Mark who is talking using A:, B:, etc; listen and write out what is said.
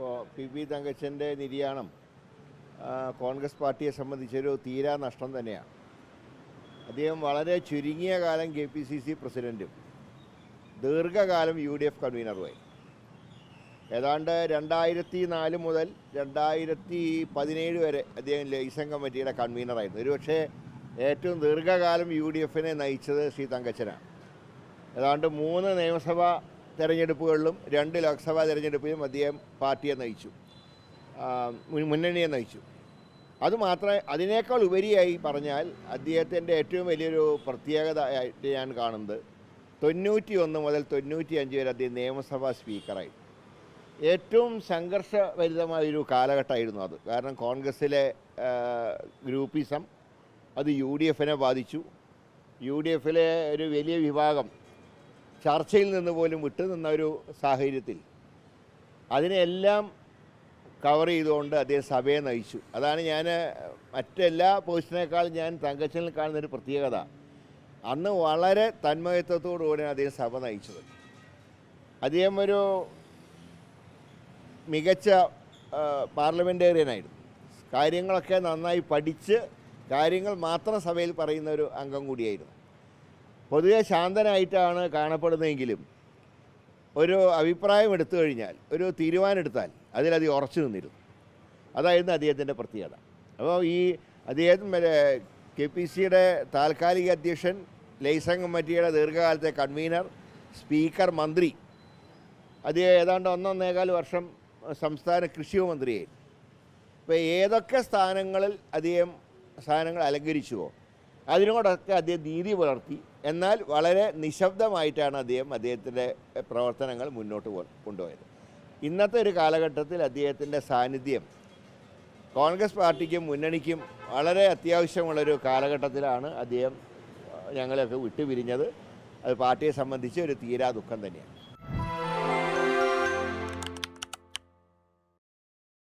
A: ഇപ്പോൾ P P തങ്കച്ചന്റെ നിര്യാണം കോൺഗ്രസ് പാർട്ടിയെ സംബന്ധിച്ചൊരു തീരാ നഷ്ടം തന്നെയാണ് അദ്ദേഹം വളരെ ചുരുങ്ങിയ കാലം കെ പി സി സി പ്രസിഡന്റും ദീർഘകാലം യു ഡി എഫ് കൺവീനറുമായി. ഏതാണ്ട് രണ്ടായിരത്തി നാല് മുതൽ രണ്ടായിരത്തി പതിനേഴ് വരെ അദ്ദേഹം ലൈസൻ കമ്മിറ്റിയുടെ കൺവീനറായിരുന്നു. ഒരുപക്ഷെ ഏറ്റവും ദീർഘകാലം യു ഡി എഫിനെ നയിച്ചത് ശ്രീ തങ്കച്ചനാണ്. ഏതാണ്ട് മൂന്ന് നിയമസഭാ തെരഞ്ഞെടുപ്പുകളിലും രണ്ട് ലോക്സഭാ തെരഞ്ഞെടുപ്പിലും അദ്ദേഹം പാർട്ടിയെ നയിച്ചു. മുന്നണിയെ നയിച്ചു. അതുമാത്രമേ അതിനേക്കാൾ ഉപരിയായി പറഞ്ഞാൽ അദ്ദേഹത്തിന്റെ ഏറ്റവും വലിയൊരു പ്രത്യേകത ആയിട്ട് ഞാൻ കാണുന്നത് തൊണ്ണൂറ്റി ഒന്ന് മുതൽ തൊണ്ണൂറ്റി അഞ്ച് വരെ അദ്ദേഹം നിയമസഭാ സ്പീക്കറായി. ഏറ്റവും സംഘർഷഭരിതമായൊരു കാലഘട്ടമായിരുന്നു അത്. കാരണം കോൺഗ്രസ്സിലെ ഗ്രൂപ്പിസം അത് യു ഡി എഫിനെ ബാധിച്ചു. യു ഡി എഫിലെ ഒരു വലിയ വിഭാഗം ചർച്ചയിൽ നിന്ന് പോലും വിട്ടുനിന്ന ഒരു സാഹചര്യത്തിൽ അതിനെല്ലാം കവർ ചെയ്തുകൊണ്ട് അദ്ദേഹം സഭയെ നയിച്ചു. അതാണ് ഞാൻ മറ്റെല്ലാ പോസ്റ്റിനേക്കാളും ഞാൻ തങ്കച്ചനിൽ കാണുന്നൊരു പ്രത്യേകത. അന്ന് വളരെ തന്മയത്വത്തോടുകൂടിയാണ് അദ്ദേഹം സഭ നയിച്ചത്. അദ്ദേഹം ഒരു മികച്ച പാർലമെന്റേറിയനായിരുന്നു കാര്യങ്ങളൊക്കെ നന്നായി പഠിച്ച് കാര്യങ്ങൾ മാത്രം സഭയിൽ പറയുന്ന ഒരു അംഗം കൂടിയായിരുന്നു. പൊതുവെ ശാന്തനായിട്ടാണ് കാണപ്പെടുന്നതെങ്കിലും ഒരു അഭിപ്രായം എടുത്തു കഴിഞ്ഞാൽ ഒരു തീരുമാനം എടുത്താൽ അതിലധികം ഉറച്ചു നിന്നിരുന്നു. അതായിരുന്നു അദ്ദേഹത്തിന്റെ പ്രത്യേകത. അപ്പോൾ ഈ അദ്ദേഹം കെ പി സിയുടെ താൽക്കാലിക അധ്യക്ഷൻ ലൈസൻ കമ്മിറ്റിയുടെ ദീർഘകാലത്തെ കൺവീനർ സ്പീക്കർ മന്ത്രി അദ്ദേഹം ഏതാണ്ട് ഒന്നൊന്നേകാൽ വർഷം സംസ്ഥാന കൃഷി മന്ത്രിയായി. ഇപ്പോൾ ഏതൊക്കെ സ്ഥാനങ്ങളിൽ അദ്ദേഹം സ്ഥാനങ്ങൾ അലങ്കരിച്ചുവോ അതിനോടൊക്കെ അദ്ദേഹം നീതി പുലർത്തി. എന്നാൽ വളരെ നിശബ്ദമായിട്ടാണ് അദ്ദേഹം അദ്ദേഹത്തിന്റെ പ്രവർത്തനങ്ങൾ മുന്നോട്ട് കൊണ്ടുപോയത്. ഇന്നത്തെ ഒരു കാലഘട്ടത്തിൽ അദ്ദേഹത്തിന്റെ സാന്നിധ്യം കോൺഗ്രസ് പാർട്ടിക്കും മുന്നണിക്കും വളരെ അത്യാവശ്യമുള്ളൊരു കാലഘട്ടത്തിലാണ് അദ്ദേഹം ഞങ്ങളെയൊക്കെ വിട്ടുപിരിഞ്ഞത്. അത് പാർട്ടിയെ സംബന്ധിച്ച് ഒരു തീരാ ദുഃഖം തന്നെയാണ്.